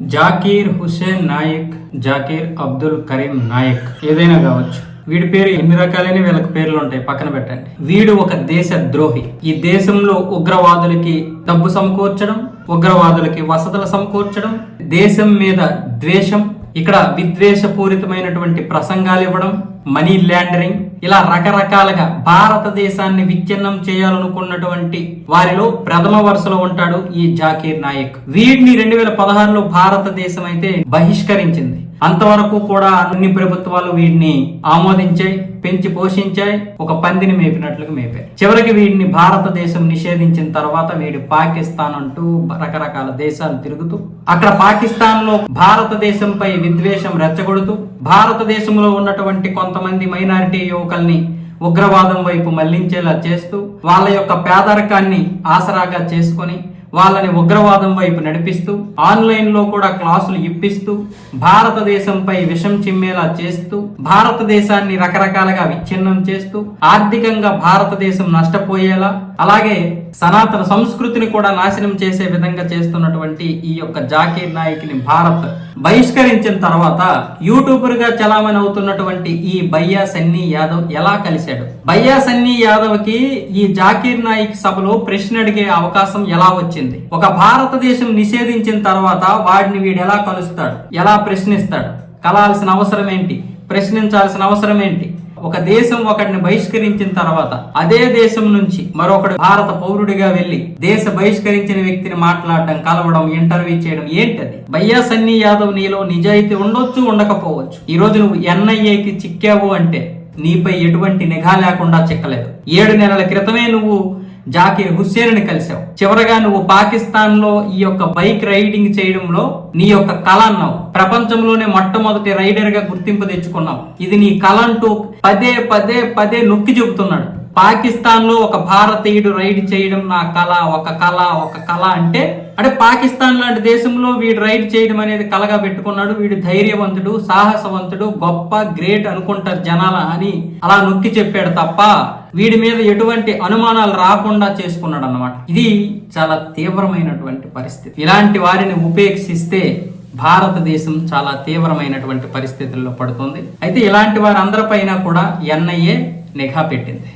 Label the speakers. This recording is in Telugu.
Speaker 1: జాకీర్ హుసేన్ నాయక్ జాకీర్ అబ్దుల్ కరీం నాయక్ ఏదైనా కావచ్చు. వీడి పేరు ఎన్ని రకాలైన వీళ్ళకి పేర్లు ఉంటాయి? పక్కన పెట్టండి. వీడు ఒక దేశ ద్రోహి. ఈ దేశంలో ఉగ్రవాదులకి డబ్బు సమకూర్చడం ఉగ్రవాదులకి వసతులు సమకూర్చడం దేశం మీద ద్వేషం ఇక్కడ విద్వేషపూరితమైనటువంటి ప్రసంగాలు ఇవ్వడం మనీ ల్యాండరింగ్ ఇలా రకరకాలుగా భారతదేశాన్ని విచ్ఛిన్నం చేయాలనుకున్నటువంటి వారిలో ప్రథమ వరుసలో ఉంటాడు ఈ జాకీర్ నాయక్. వీడిని రెండు వేల పదహారులో భారతదేశం అయితే బహిష్కరించింది. అంతవరకు కూడా అన్ని ప్రభుత్వాలు వీడిని ఆమోదించాయి పెంచి పోషించాయి ఒక పందిని మేపినట్లుగా మేపాయి. చివరికి వీడిని భారతదేశం నిషేధించిన తర్వాత వీడు పాకిస్తాన్ అంటూ రకరకాల దేశాలు తిరుగుతూ అక్కడ పాకిస్తాన్లో భారతదేశంపై విద్వేషం రెచ్చగొడుతూ భారతదేశంలో ఉన్నటువంటి కొంతమంది మైనారిటీ యువకుల్ని ఉగ్రవాదం వైపు మళ్ళించేలా చేస్తూ వాళ్ళ యొక్క పేదరికాన్ని ఆసరాగా చేసుకొని వాళ్ళని ఉగ్రవాదం వైపు నడిపిస్తూ ఆన్లైన్లో కూడా క్లాసులు ఇప్పిస్తూ భారతదేశంపై విషం చిమ్మేలా చేస్తూ భారతదేశాన్ని రకరకాలుగా విచ్ఛిన్నం చేస్తూ ఆర్థికంగా భారతదేశం నష్టపోయేలా అలాగే సనాతన సంస్కృతిని కూడా నాశనం చేసే విధంగా చేస్తున్నటువంటి ఈ యొక్క జాకీర్ నాయక్ని భారత్ బహిష్కరించిన తర్వాత యూట్యూబర్గా చలామణి అవుతున్నటువంటి ఈ బయ్యా సన్నీ యాదవ్ ఎలా కలిశాడు? బయ్యా సన్నీ యాదవ్కి ఈ జాకీర్ నాయక్ సభలో ప్రశ్న అడిగే అవకాశం ఎలా వచ్చింది? ఒక భారతదేశం నిషేధించిన తర్వాత వాడిని వీడు ఎలా కలుస్తాడు? ఎలా ప్రశ్నిస్తాడు? కలాల్సిన అవసరం ఏంటి? ప్రశ్నించాల్సిన అవసరం ఏంటి? ఒక దేశం ఒకడిని బహిష్కరించిన తర్వాత అదే దేశం నుంచి మరొకడు భారత పౌరుడిగా వెళ్ళి దేశ బహిష్కరించిన వ్యక్తిని మాట్లాడడం కలవడం ఇంటర్వ్యూ చేయడం ఏంటది? బయ్యా సన్నీ యాదవ్ నీలో నిజాయితీ ఉండొచ్చు ఉండకపోవచ్చు. ఈ రోజు నువ్వు ఎన్ఐఏకి చిక్కావు అంటే నీపై ఎటువంటి నిఘా లేకుండా చిక్కలేదు. ఏడు నెలల క్రితమే నువ్వు జాకీర్ హుస్సేన్ కలిసావు చివరగా నువ్వు పాకిస్తాన్లో ఈ యొక్క బైక్ రైడింగ్ చేయడంలో నీ యొక్క కళ అన్నావు. ప్రపంచంలోనే మొట్టమొదటి రైడర్గా గుర్తింపు తెచ్చుకున్నావు. ఇది నీ కళ అంటూ పదే పదే పదే నొక్కి చెబుతున్నాడు. పాకిస్తాన్లో ఒక భారతీయుడు రైడ్ చేయడం నా కళ ఒక కళ ఒక కళ అంటే అంటే పాకిస్తాన్ లాంటి దేశంలో వీడు రైడ్ చేయడం అనేది కలగా పెట్టుకున్నాడు. వీడు ధైర్యవంతుడు సాహసవంతుడు గొప్ప గ్రేట్ అనుకుంటారు జనాల అని అలా నొక్కి చెప్పాడు తప్ప వీడి మీద ఎటువంటి అనుమానాలు రాకుండా చేసుకున్నాడు అన్నమాట. ఇది చాలా తీవ్రమైనటువంటి పరిస్థితి. ఇలాంటి వారిని ఉపేక్షిస్తే భారతదేశం చాలా తీవ్రమైనటువంటి పరిస్థితుల్లో పడుతుంది. అయితే ఇలాంటి వారందరిపైన కూడా ఎన్ఐఏ నిఘా పెట్టింది.